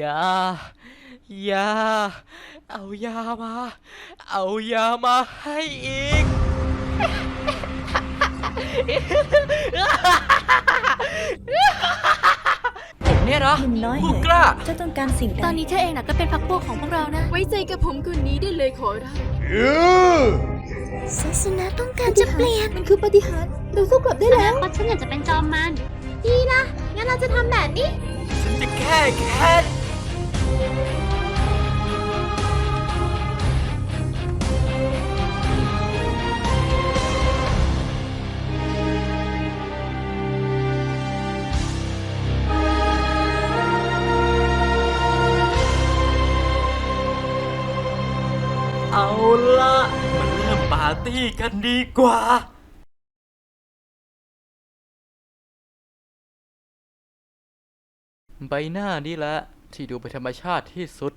ยายา เอายามา เอายามาให้อีก ผมเนี่ยเหรอหนุ่มน้อยผู้เหกล้า เจ้าต้องการสิ่งใดตอนนี้เธอเองน่ะก็เป็นพักพวกของพวกเรานะ ไว้ใจกับผมคนนี้ได้เลยขอรับศาสนาต้องการจะเปลี่ยน มันคือปฏิหารย์เราสู้กลับได้แล้วเพราะฉันอยากจะเป็นจอมมัน ดีนะงั้นเราจะทำแบบนี้ ฉันจะแก้แค้น เอาละมาเริ่มปาร์ตี้กันดีกว่า ใบหน้านี่แหละที่ดูเป็นธรรมชาติที่สุด